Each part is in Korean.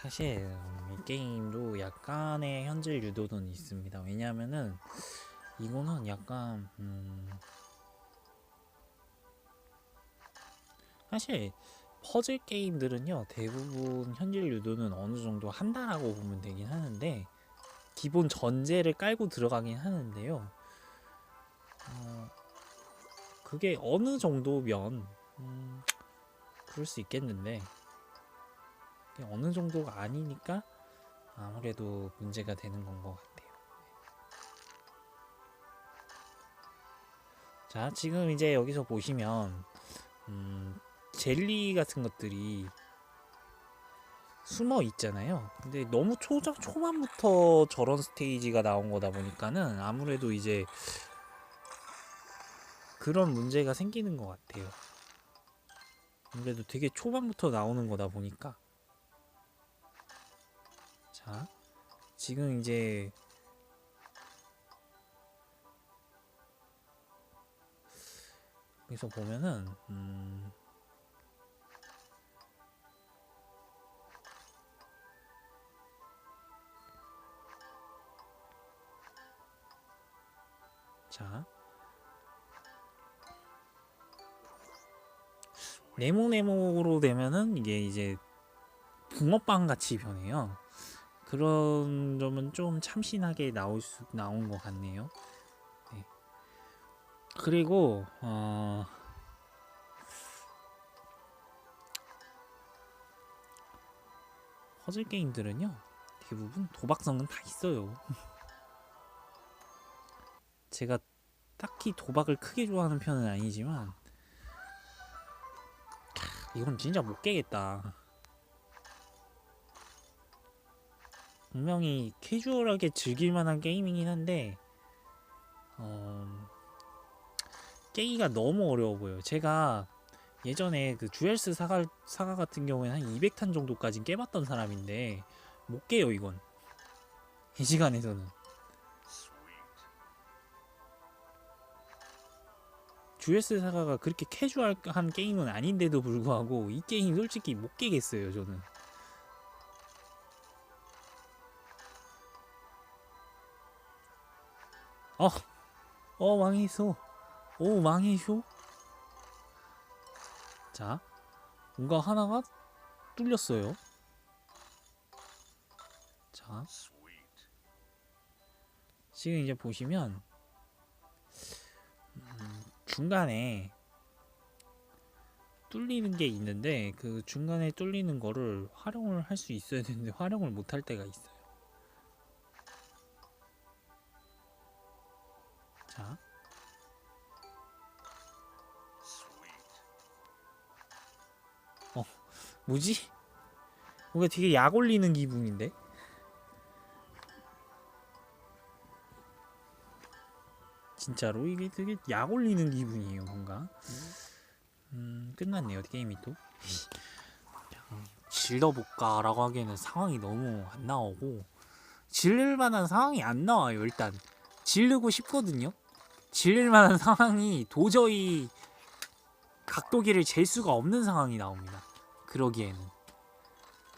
사실 음, 이 게임도 약간의 현질 유도는 있습니다. 왜냐하면은 이거는 약간 음 사실 퍼즐 게임들은요 대부분 현질 유도는 어느 정도 한다라고 보면 되긴 하는데 기본 전제를 깔고 들어가긴 하는데요. 어, 그게 어느 정도면 음, 그럴 수 있겠는데 어느 정도가 아니니까 아무래도 문제가 되는 건 것 같아요. 자, 지금 이제 여기서 보시면 음, 젤리 같은 것들이 숨어 있잖아요. 근데 너무 초, 초반부터 저런 스테이지가 나온 거다 보니까는 아무래도 이제 그런 문제가 생기는 것 같아요. 아무래도 되게 초반부터 나오는 거다 보니까. 자, 지금 이제 여기서 보면은 음, 자 네모네모로 되면은 이게 이제 붕어빵 같이 변해요. 그런 점은 좀 참신하게 나올 수 나온 것 같네요. 네. 그리고 어 퍼즐 게임들은요 대부분 도박성은 다 있어요. 제가 딱히 도박을 크게 좋아하는 편은 아니지만 캬, 이건 진짜 못 깨겠다. 분명히 캐주얼하게 즐길 만한 게임이긴 한데 어, 깨기가 너무 어려워 보여요. 제가 예전에 그 듀얼스 사가, 사가 같은 경우에는 한 200탄 정도까지 깨봤던 사람인데 못 깨요 이건. 이 시간에서는. 듀얼스 사가가 그렇게 캐주얼한 게임은 아닌데도 불구하고 이 게임 솔직히 못 깨겠어요 저는 어, 어 망했어. 오 망했쇼. 자, 뭔가 하나가 뚫렸어요. 자, 지금 이제 보시면 음, 중간에 뚫리는 게 있는데 그 중간에 뚫리는 거를 활용을 할 수 있어야 되는데 활용을 못 할 때가 있어요. 뭐지? 뭔가 되게 약 올리는 기분인데? 진짜로 이게 되게 약 올리는 기분이에요, 뭔가. 음, 끝났네요, 게임이 또. 그냥 질러볼까 라고 하기에는 상황이 너무 안 나오고 질릴 만한 상황이 안 나와요, 일단. 질르고 싶거든요. 질릴 만한 상황이 도저히 각도기를 잴 수가 없는 상황이 나옵니다. 그러기에는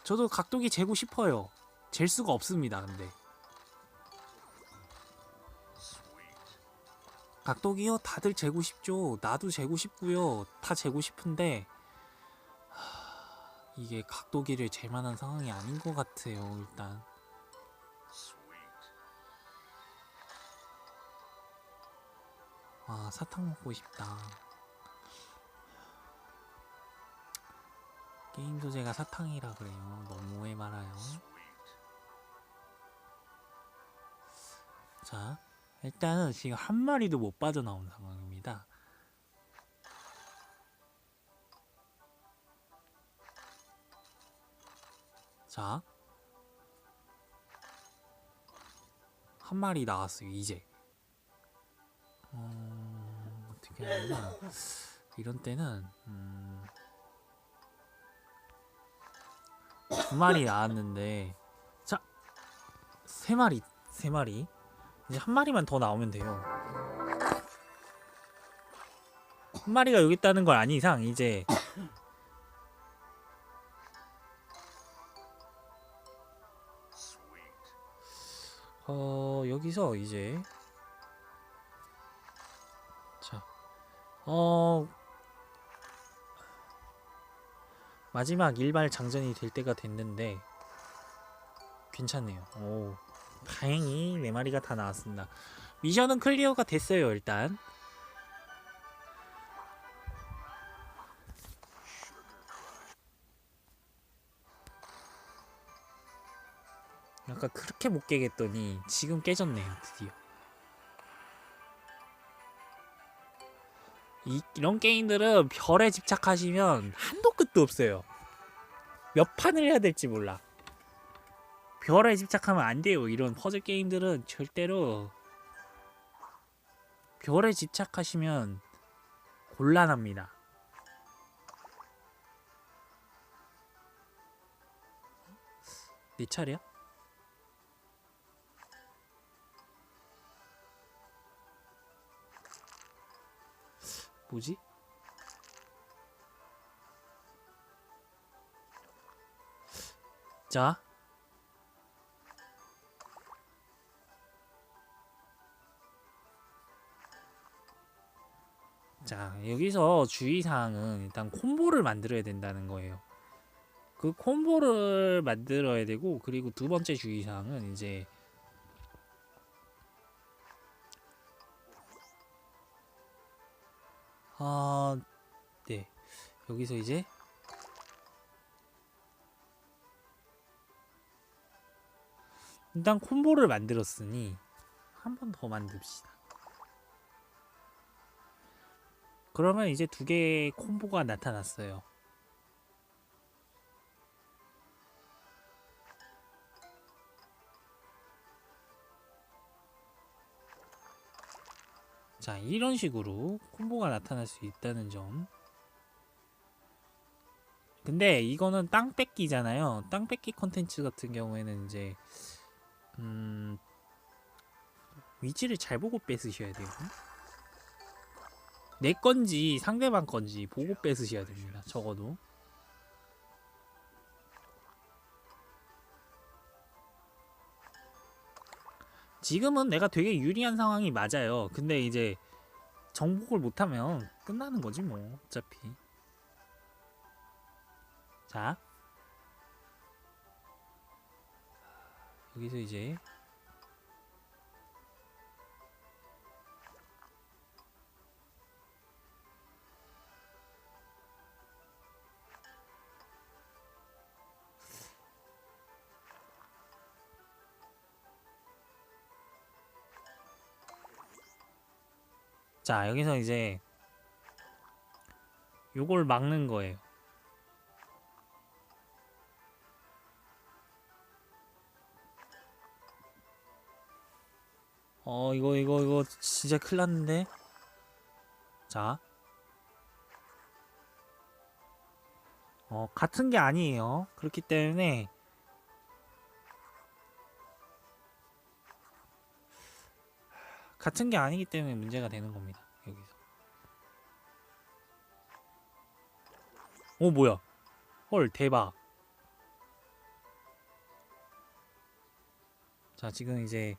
저도 각도기 재고 싶어요. 잴 수가 없습니다. 근데 각도기요 다들 재고 싶죠. 나도 재고 싶고요. 다 재고 싶은데 하, 이게 각도기를 잴 만한 상황이 아닌 것 같아요. 일단 아 사탕 먹고 싶다. 게임 소재가 사탕이라 그래요. 너무해 말아요. 자, 일단은 지금 한 마리도 못 빠져나온 상황입니다. 자, 한 마리 나왔어요. 이제. 어, 어떻게 하냐면 이런 때는 음, 두 마리 나왔는데 자! 세 마리 세 마리 이제 한 마리만 더 나오면 돼요 한 마리가 여기 있다는 걸 아닌 이상 이제 어 여기서 이제 자어 마지막 일발 장전이 될 때가 됐는데 괜찮네요. 오, 다행히 네 마리가 다 나왔습니다. 미션은 클리어가 됐어요 일단. 아까 그렇게 못 깨겠더니 지금 깨졌네요 드디어. 이, 이런 게임들은 별에 집착하시면 한도 끝도 없어요. 몇 판을 해야 될지 몰라. 별에 집착하면 안 돼요. 이런 퍼즐 게임들은 절대로 별에 집착하시면 곤란합니다. 내 차례야? 뭐지? 자. 자, 여기서 주의사항은 일단 콤보를 만들어야 된다는 거예요. 그 콤보를 만들어야 되고, 그리고 두 번째 주의사항은 이제 아, 네. 여기서 이제 일단 콤보를 만들었으니 한 번 더 만듭시다. 그러면 이제 두 개의 콤보가 나타났어요. 자, 이런 식으로 콤보가 나타날 수 있다는 점. 근데 이거는 땅 뺏기잖아요. 땅 뺏기 컨텐츠 같은 경우에는 이제 음 위치를 잘 보고 뺏으셔야 돼요. 내 건지 상대방 건지 보고 뺏으셔야 됩니다. 적어도. 지금은 내가 되게 유리한 상황이 맞아요. 근데 이제 정복을 못하면 끝나는 거지 뭐 어차피. 자 여기서 이제 자 여기서 이제 요걸 막는 거예요. 어 이거 이거 이거 진짜 큰일 났는데 자 어, 같은 게 아니에요. 그렇기 때문에 같은 게 아니기 때문에 문제가 되는 겁니다. 여기서. 오 뭐야? 헐 대박. 자 지금 이제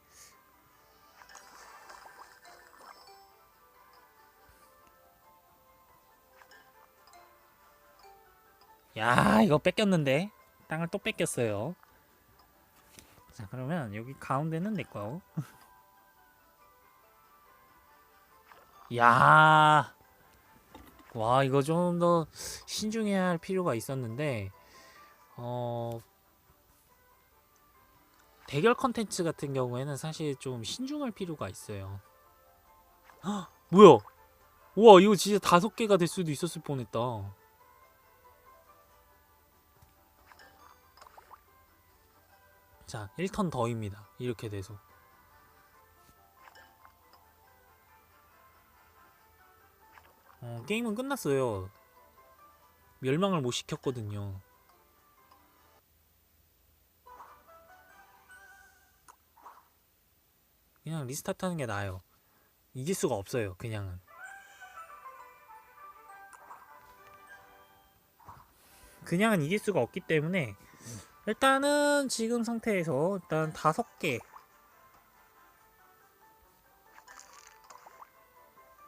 야 이거 뺏겼는데 땅을 또 뺏겼어요. 자 그러면 여기 가운데는 내 거. 야, 와 이거 좀 더 신중해야 할 필요가 있었는데 어 대결 컨텐츠 같은 경우에는 사실 좀 신중할 필요가 있어요. 헉, 뭐야? 우와 이거 진짜 다섯 개가 될 수도 있었을 뻔했다. 자, 1턴 더입니다. 이렇게 돼서. 어, 게임은 끝났어요. 멸망을 못 시켰거든요. 그냥 리스타트 하는 게 나아요. 이길 수가 없어요, 그냥은. 그냥은 이길 수가 없기 때문에 일단은 지금 상태에서 일단 다섯 개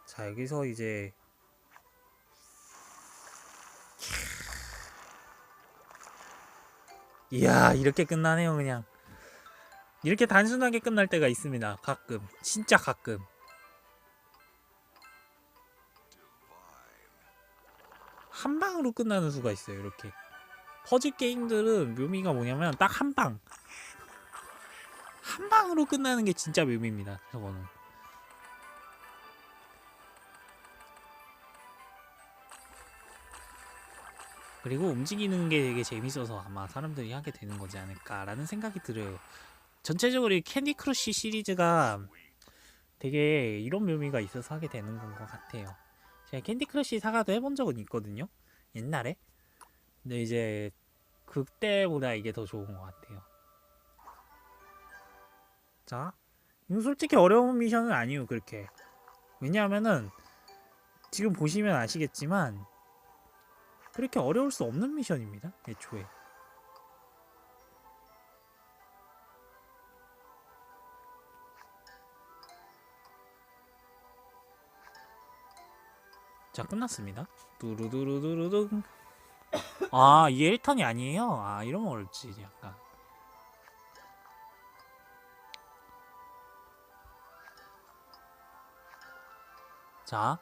자, 여기서 이제 이야 이렇게 끝나네요 그냥 이렇게 단순하게 끝날 때가 있습니다 가끔 진짜 가끔 한 방으로 끝나는 수가 있어요 이렇게 퍼즐 게임들은 묘미가 뭐냐면 딱 한 방. 한 방으로 끝나는 게 진짜 묘미입니다. 저거는. 그리고 움직이는 게 되게 재밌어서 아마 사람들이 하게 되는 거지 않을까라는 생각이 들어요. 전체적으로 이 캔디 크러쉬 시리즈가 되게 이런 묘미가 있어서 하게 되는 건 것 같아요. 제가 캔디 크러쉬 사과도 해본 적은 있거든요. 옛날에. 근데 이제 그때보다 이게 더 좋은 것 같아요. 자, 이거 솔직히 어려운 미션은 아니에요, 그렇게. 왜냐하면은 지금 보시면 아시겠지만 그렇게 어려울 수 없는 미션입니다, 애초에. 자, 끝났습니다. 두루두루두루둥. 아, 이게 1턴이 아니에요? 아, 이러면 어렵지, 약간. 자.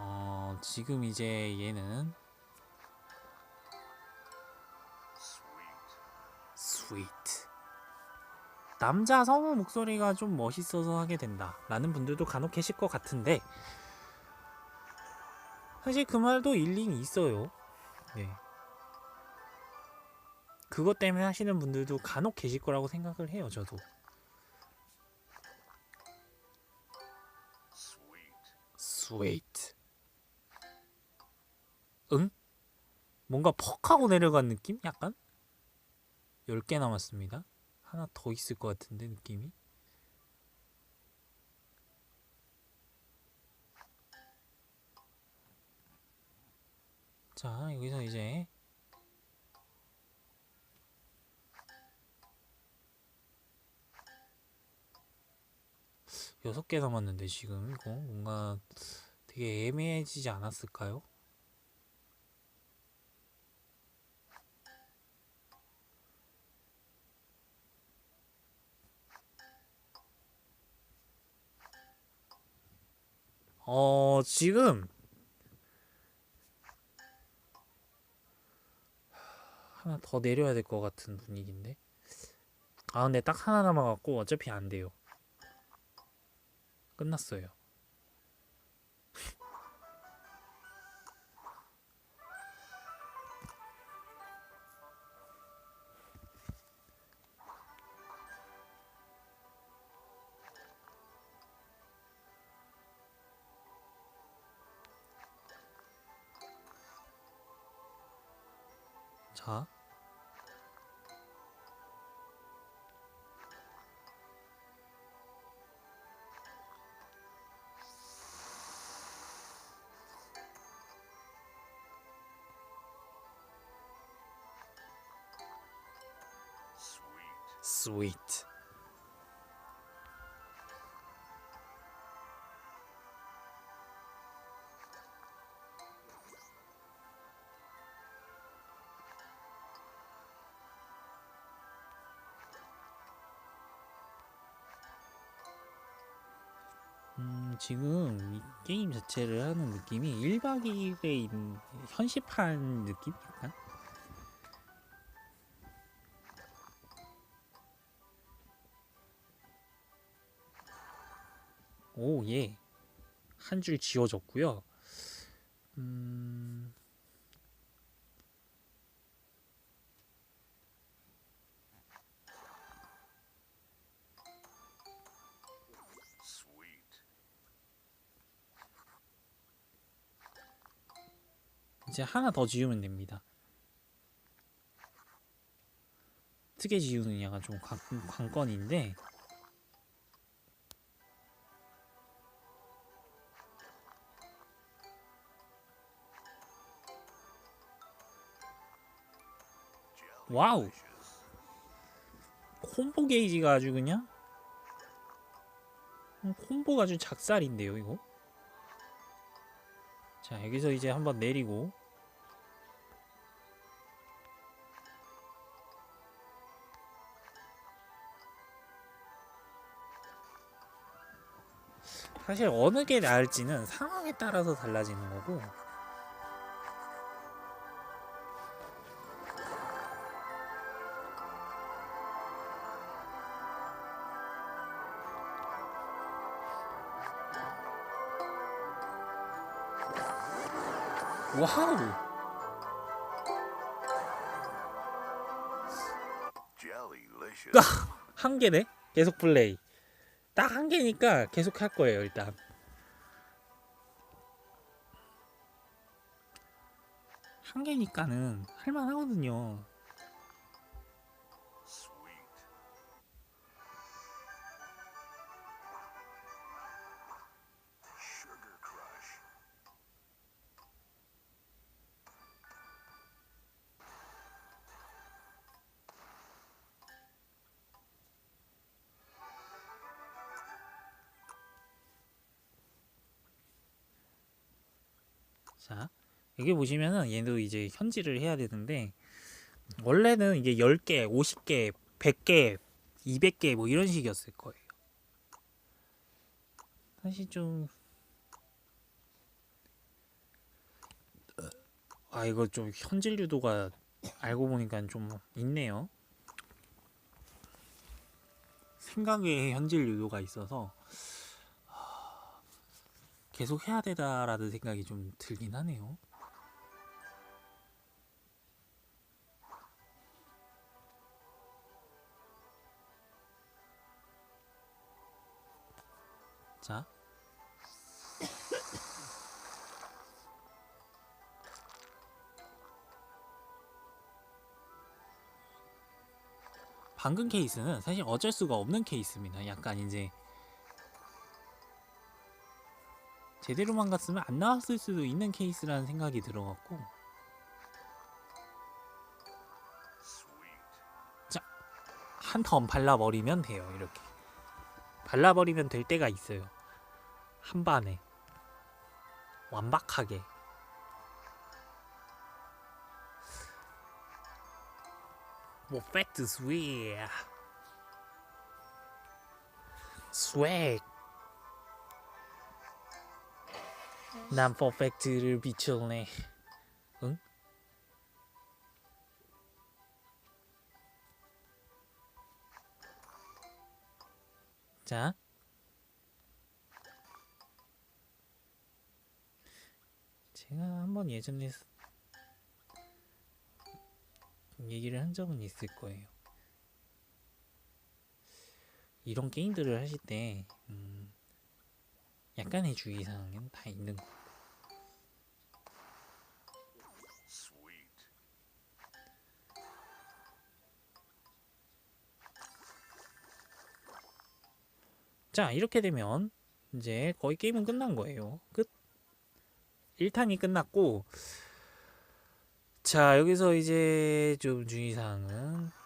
어, 지금 이제 얘는 스위트. 남자 성우 목소리가 좀 멋있어서 하게 된다. 라는 분들도 간혹 계실 것 같은데, 사실 그 말도 일리는 있어요. 네. 그것 때문에 하시는 분들도 간혹 계실 거라고 생각을 해요, 저도. 스웨이트. 응? 뭔가 퍽 하고 내려간 느낌? 약간? 10개 남았습니다. 하나 더 있을 것 같은데, 느낌이. 자, 여기서 이제 여섯 개 남았는데 지금 이거 뭔가 되게 애매해지지 않았을까요? 어, 지금 하나 더 내려야 될 것 같은 분위기인데. 아, 근데 딱 하나 남아갖고 어차피 안 돼요. 끝났어요. 자. 스위 지금 이 게임 자체를 하는 느낌이 1박 2일에 있는 현시판 느낌? 약간? 오, 예. 한 줄 지워졌고요. 음... 이제 하나 더 지우면 됩니다. 어떻게 지우느냐가 좀 관, 관건인데 와우! 콤보 게이지가 아주 그냥? 음, 콤보가 아주 작살인데요 이거? 자 여기서 이제 한번 내리고 사실 어느 게 나을지는 상황에 따라서 달라지는 거고. 와우! Jellylicious. 한 개네? 계속 플레이 딱 한 개니까 계속 할 거예요 일단. 한 개니까는 할만하거든요 자 여기 보시면은 얘도 이제 현질을 해야 되는데 원래는 이게 10개, 50개, 100개, 200개 뭐 이런 식이었을 거예요. 사실 좀 아 이거 좀 현질 유도가 알고 보니까 좀 있네요. 생각에 현질 유도가 있어서 하, 계속 해야 되다라는 생각이 좀 들긴 하네요 자 방금 케이스는 사실 어쩔 수가 없는 케이스입니다. 약간 이제 제대로만 갔으면 안 나왔을 수도 있는 케이스라는 생각이 들어갖고 Sweet. 한턴 발라버리면 돼요. 이렇게 발라버리면 될 때가 있어요. 한 반에 완박하게 뭐 팩트 스웩 스웩 난 퍼펙트를 비춰내 응? 자 제가 한번 예전에 스- 얘기를 한 적은 있을 거예요. 이런 게임들을 하실 때 음, 약간의 주의사항은 다 있는 거. 자 이렇게 되면 이제 거의 게임은 끝난 거예요. 끝. 1탄이 끝났고 자 여기서 이제 좀 주의사항은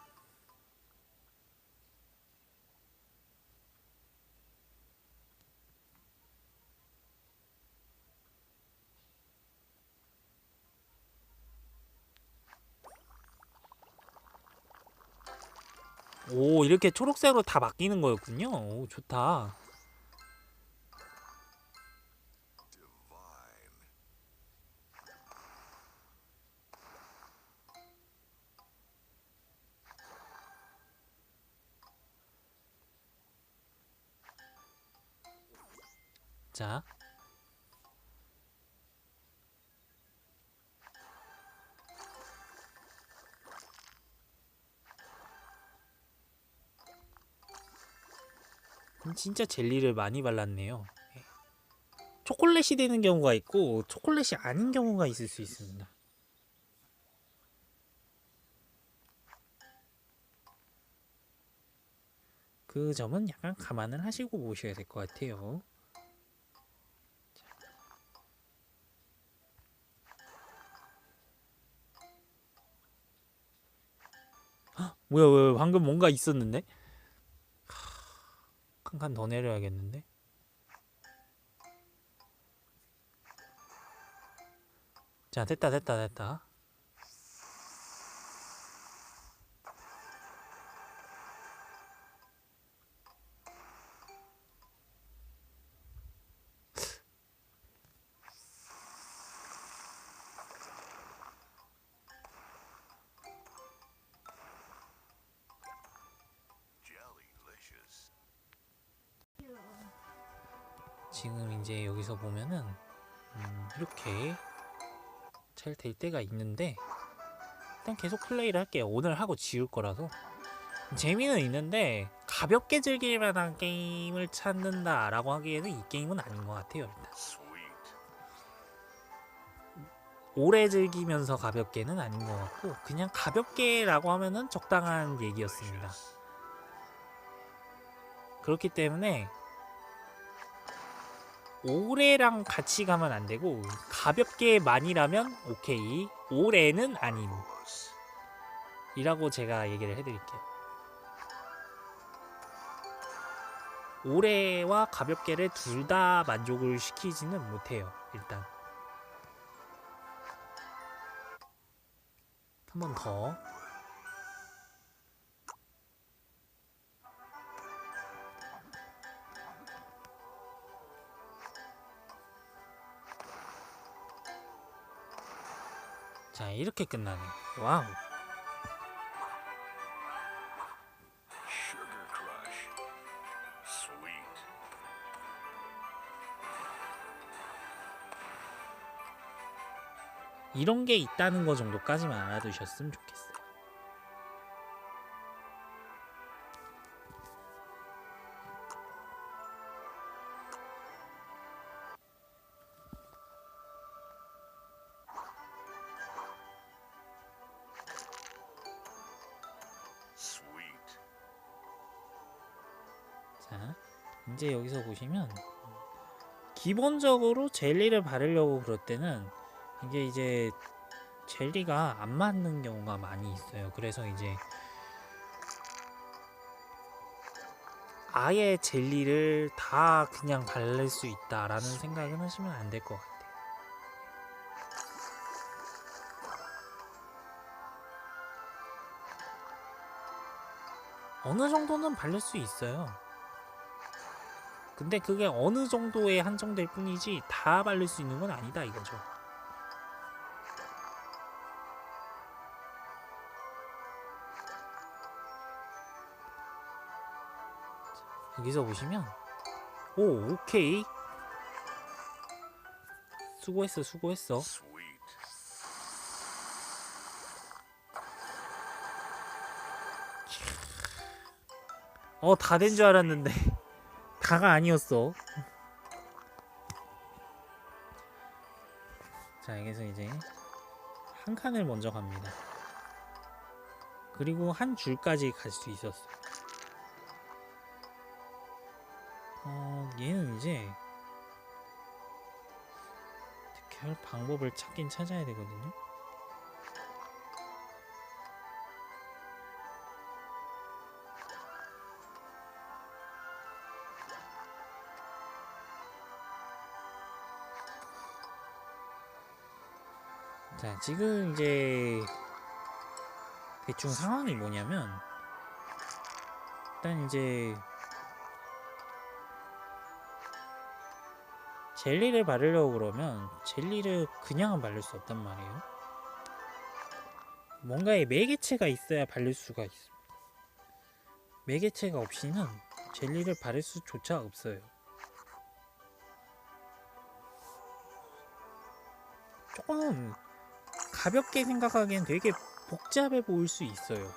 오 이렇게 초록색으로 다 바뀌는 거였군요. 오 좋다. 자. 진짜 젤리를 많이 발랐네요. 예. 초콜릿이 되는 경우가 있고 초콜릿이 아닌 경우가 있을 수 있습니다. 그 점은 약간 감안을 하시고 보셔야 될 것 같아요. 헉, 뭐야, 왜 방금 뭔가 있었는데? 한 칸 더 내려야겠는데? 자, 됐다, 됐다, 됐다. 될 때가 있는데 일단 계속 플레이를 할게요. 오늘 하고 지울 거라서 재미는 있는데 가볍게 즐길 만한 게임을 찾는다라고 하기에는 이 게임은 아닌 것 같아요. 일단. 오래 즐기면서 가볍게는 아닌 것 같고 그냥 가볍게라고 하면은 적당한 얘기였습니다. 그렇기 때문에 오래랑 같이 가면 안 되고 가볍게 만이라면 오케이 오래는 아닌 Marvelous. 이라고 제가 얘기를 해드릴게요. 오래와 가볍게를 둘 다 만족을 시키지는 못해요 일단. 한 번 더 자 이렇게 끝나네 와우. 이런 게 있다는 거 정도까지만 알아두셨으면 좋겠어요. 이제 여기서 보시면 기본적으로 젤리를 바르려고 그럴 때는 이게 이제 젤리가 안 맞는 경우가 많이 있어요. 그래서 이제 아예 젤리를 다 그냥 바를 수 있다라는 생각은 하시면 안 될 것 같아요. 어느 정도는 바를 수 있어요. 근데 그게 어느 정도에 한정될 뿐이지 다 바를 수 있는 건 아니다 이거죠. 여기서 보시면 오 오케이 수고했어 수고했어. 어 다 된 줄 알았는데 다가 아니었어. 자 여기서 이제 한 칸을 먼저 갑니다. 그리고 한 줄까지 갈 수 있었어. 어 얘는 이제 어떻게 할 방법을 찾긴 찾아야 되거든요 자, 지금 이제 대충 상황이 뭐냐면 일단 이제 젤리를 바르려고 그러면 젤리를 그냥은 바를 수 없단 말이에요. 뭔가의 매개체가 있어야 바를 수가 있습니다. 매개체가 없이는 젤리를 바를 수조차 없어요. 조금 가볍게 생각하기엔 되게 복잡해 보일 수 있어요.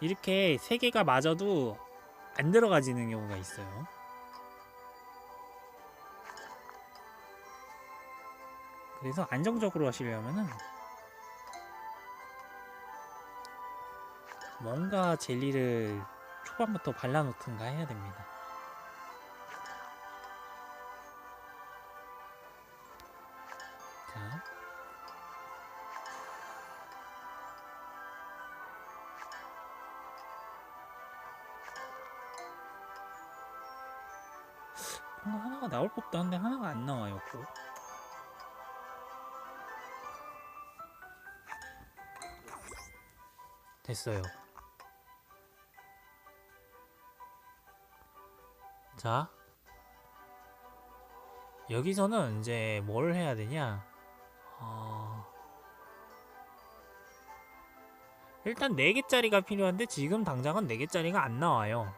이렇게 세 개가 맞아도 안 들어가지는 경우가 있어요. 그래서 안정적으로 하시려면은 뭔가 젤리를 초반부터 발라놓든가 해야 됩니다. 뭔가 하나가 나올 법도 한데 하나가 안 나와요 또. 됐어요. 자, 여기서는 이제 뭘 해야 되냐? 어... 일단 4개짜리가 필요한데 지금 당장은 4개짜리가 안 나와요.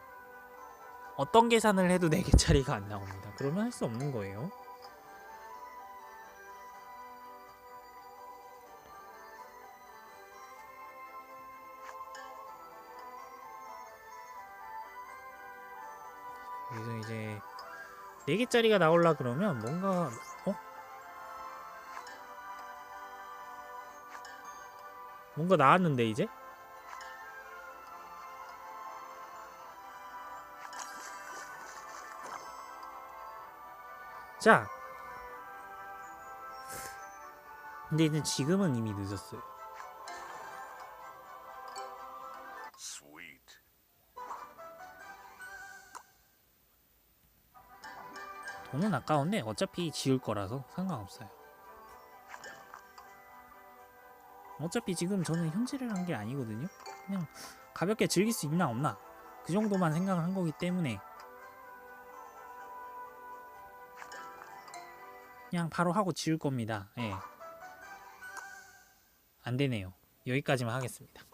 어떤 계산을 해도 4개짜리가 안 나옵니다. 그러면 할 수 없는 거예요. 여기서 이제 4개짜리가 나올라 그러면 뭔가 어? 뭔가 나왔는데 이제? 자 근데 이제 지금은 이미 늦었어요 Sweet. 돈은 아까운데 어차피 지을 거라서 상관없어요. 어차피 지금 저는 현질을 한 게 아니거든요. 그냥 가볍게 즐길 수 있나 없나 그 정도만 생각을 한 거기 때문에 그냥 바로 하고 지울 겁니다. 예. 안 되네요. 여기까지만 하겠습니다.